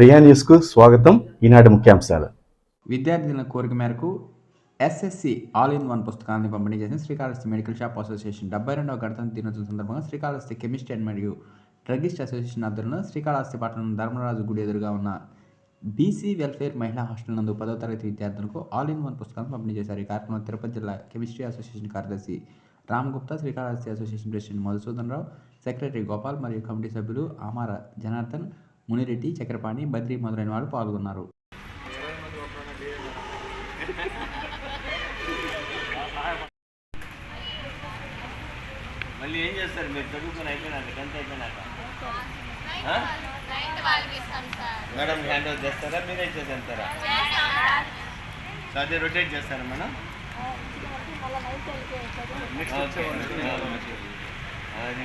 ప్రియా న్యూస్కు స్వాగతం. ఈనాటి ముఖ్యాంశాలు. విద్యార్థుల కోరిక మేరకు ఎస్ఎస్సి ఆల్ ఇన్ వన్ పుస్తకాన్ని పంపిణీ చేసిన శ్రీకాళహస్తి మెడికల్ షాప్ అసోసియేషన్ డెబ్బై రెండవ గణతంత్ర దినోత్సవం సందర్భంగా శ్రీకాళహస్తి కెమిస్ట్రీ అండ్ మరియు డ్రగిస్ట్ అసోసియేషన్ ఆధ్వర్యంలో శ్రీకాళహస్తి పట్టణం ధర్మరాజు గుడి ఎదురుగా ఉన్న బీసీ వెల్ఫేర్ మహిళా హాస్టల్ నందు పదో తరగతి విద్యార్థులకు ఆల్ ఇన్ వన్ పుస్తకాన్ని పంపిణీ చేశారు. ఈ కార్యక్రమం తిరుపతి జిల్లా కెమిస్ట్రీ అసోసియేషన్ కార్యదర్శి Ram Gupta Srikalahasti association president Madhusudan Rao secretary Gopal మరియు కమిటీ సభ్యులు ఆమార జనార్దన్ మునిరెడ్డి చక్రపాణి బద్రి మొదలైన వారు పాల్గొన్నారు. మళ్ళీ ఏం చేస్తారు? మీరు చదువుకుని అయిపోయినాక టెన్త్ అయిపోయినాక? మేడం హ్యాండ్ ఓవర్ చేస్తారా? మీరే చేసేస్తారా? సో అదే రొటేట్ చేస్తారా మేడం. అది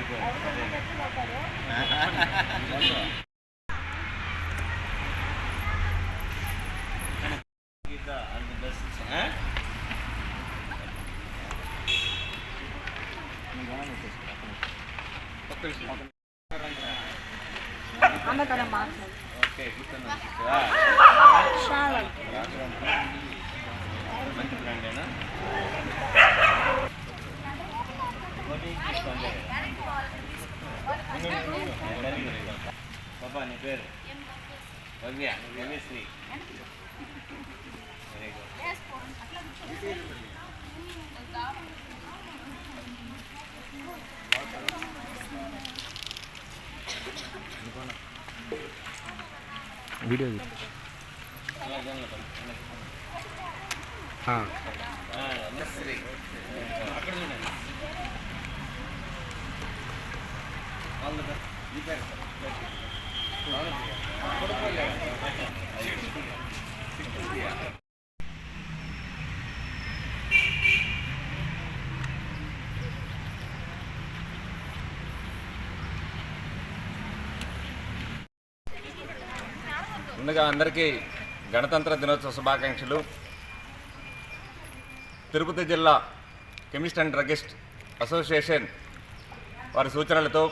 பாப்பா நீ பேர் பவ்யா எம்எஸ்வி வெரி కెమిస్ట్రీ అక్కడ ముందుగా అందరికీ గణతంత్ర దినోత్సవ శుభాకాంక్షలు. తిరుపతి జిల్లా కెమిస్ట్ అండ్ డ్రగిస్ట్ అసోసియేషన్ వారి సూచనలతో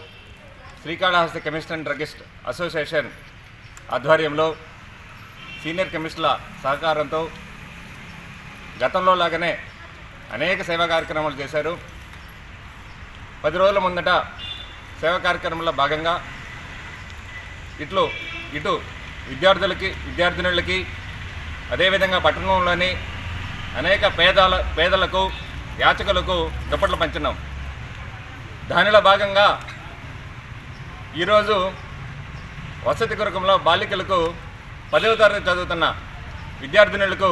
Srikalahasti chemist and druggist association ఆధ్వర్యంలో సీనియర్ కెమిస్టుల సహకారంతో గతంలో లాగానే అనేక సేవా కార్యక్రమాలు చేశారు. పది రోజుల ముందట సేవా కార్యక్రమంలో భాగంగా ఇట్లు ఇటు విద్యార్థులకి విద్యార్థినులకి అదేవిధంగా పట్టణంలోని అనేక పేదల పేదలకు యాచకులకు దుప్పట్లు పంచున్నాం దానిలో భాగంగా ఈరోజు వసతి గురుకంలో బాలికలకు పదవ తరగతి చదువుతున్న విద్యార్థినులకు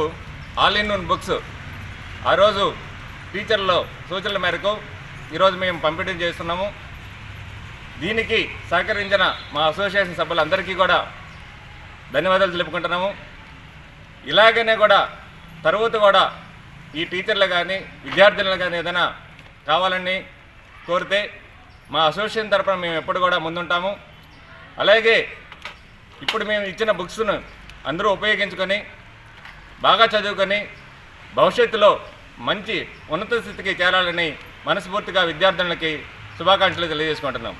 ఆల్ ఇన్ వన్ బుక్స్. ఆ రోజు టీచర్ల సూచనల మేరకు ఈరోజు మేము పంపిణీ చేస్తున్నాము. దీనికి సహకరించిన మా అసోసియేషన్ సభ్యులందరికీ కూడా ధన్యవాదాలు తెలుపుకుంటున్నాము. ఇలాగనే కూడా తరువాత కూడా ఈ టీచర్లు కానీ విద్యార్థులను కానీ ఏదైనా కావాలని కోరితే మా అసోసియేషన్ తరఫున మేము ఎప్పుడు కూడా ముందుంటాము. అలాగే ఇప్పుడు మేము ఇచ్చిన బుక్స్ను అందరూ ఉపయోగించుకొని బాగా చదువుకొని భవిష్యత్తులో మంచి ఉన్నత స్థితికి చేరాలని మనస్ఫూర్తిగా విద్యార్థులకి శుభాకాంక్షలు తెలియజేసుకుంటున్నాం.